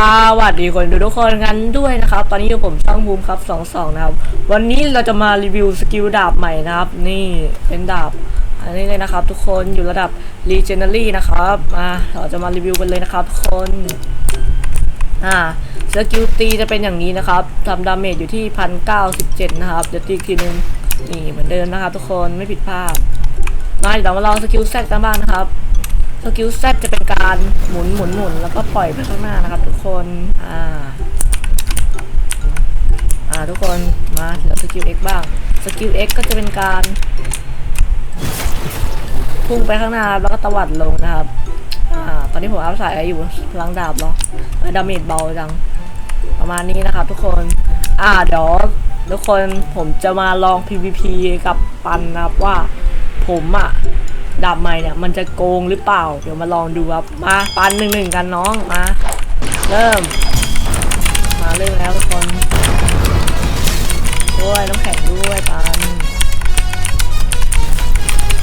สวัสดีคนดูทุกคนกันด้วยนะครับ ตอนนี้อยู่ผมช่างภูมครับ22นะครับ วันนี้เราจะมารีวิวสกิลดาบใหม่นะครับ นี่เป็นดาบ อันนี้เลยนะครับ ทุกคนอยู่ระดับ Legendary นะครับมาเราจะมารีวิวกันเลยนะครับทุกคนอ่าสกิลตีจะเป็นอย่างนี้นะครับทำดาเมจอยู่ที่พันเก้าสิบเจ็ดนะครับเดี๋ยวตีอีกทีนึงนี่เหมือนเดิมนะครับ ทุกคนไม่ผิดพลาดมาเดี๋ยวมาลองสกิลแซกกันบ้างนะครับ สกิลแซดจะเป็นการหมุนหมุนหมุนแล้วก็ปล่อยไปข้างหน้านะครับ ทุกคนอ่าอ่าทุกคนมาเหลือสกิล X บ้างสกิล X ก็จะเป็นการพุ่งไปข้างหน้าแล้วก็ตวัดลงนะครับอ่าตอนนี้ผมอัพสายอยู่พลังดาบเหรอเออดาเมจเบาจังประมาณนี้นะครับ ทุกคนอ่าเดี๋ยวทุกคนผมจะมาลอง PVP กับปันนะครับว่าผมอะ ดาบใหม่เนี่ยมันจะโกงหรือเปล่า เดี๋ยวมาลองดูครับ มาปันหนึ่งหนึ่งกันน้องมา เริ่ม มาเริ่มแล้วทุกคนด้วยน้ำแข็งด้วยปัน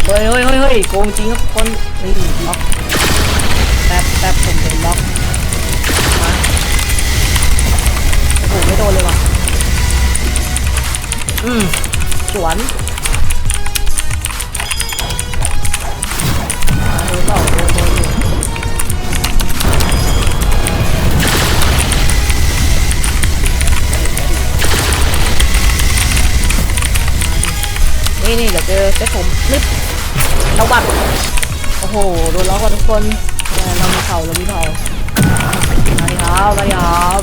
เฮ้ยเฮ้ยเฮ้ยเฮ้ยโกงจริงครับทุกคนนี่ล็อกแป๊บแป๊บผมเป็นล็อกมาโอ้โหไม่โดนเลยว่ะอืมสวน นี่นี่เดี๋ยวเจอเซ็ตผมนึบตะวัดโอ้โหโดนล้อกว่าทุกคนแต่เรามีเข่าเรามีเข่ามาดิครับมาดิครับ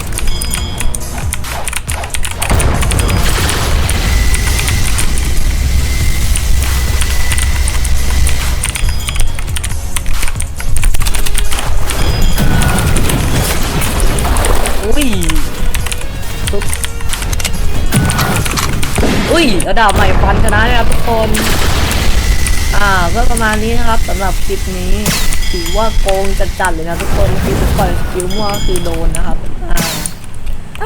อุ้ย อุ้ยระดับใหม่ฟันชนะเลยครับทุกคน อ่าก็ประมาณนี้นะครับสำหรับคลิปนี้ถือว่าโกงจัดๆเลยนะทุกคนคือปล่อยสกิลมั่วคือโดนนะครับ อ่า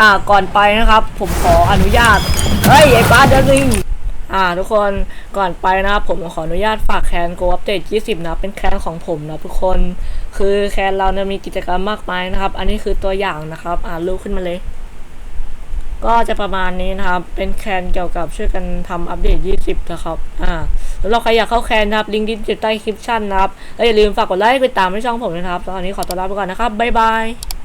อ่าก่อนไปนะครับ ผมขออนุญาต เฮ้ยไอ้บ้าเดริงอ่าทุกคนก่อนไปนะครับผมขออนุญาตฝากแคนโกอัปเดต20นะเป็นแคนของผมนะทุกคนคือแคนเราเนี่ยมีกิจกรรมมากมายนะครับ อันนี้คือตัวอย่างนะครับ อ่ารูปขึ้นมาเลย ก็จะประมาณนี้นะครับ เป็นแคนเกี่ยวกับช่วยกันทำอัปเดต 20 นะครับ อ่าแล้วเราใครอยากเข้าแคนนะครับ ลิงก์ดิจิตใต้คลิปชั่นนะครับ แล้วอย่าลืมฝากกดไลค์กดติดตามให้ช่องผมนะครับ ตอนนี้ขอตัวลาไปก่อนนะครับ บ๊ายบาย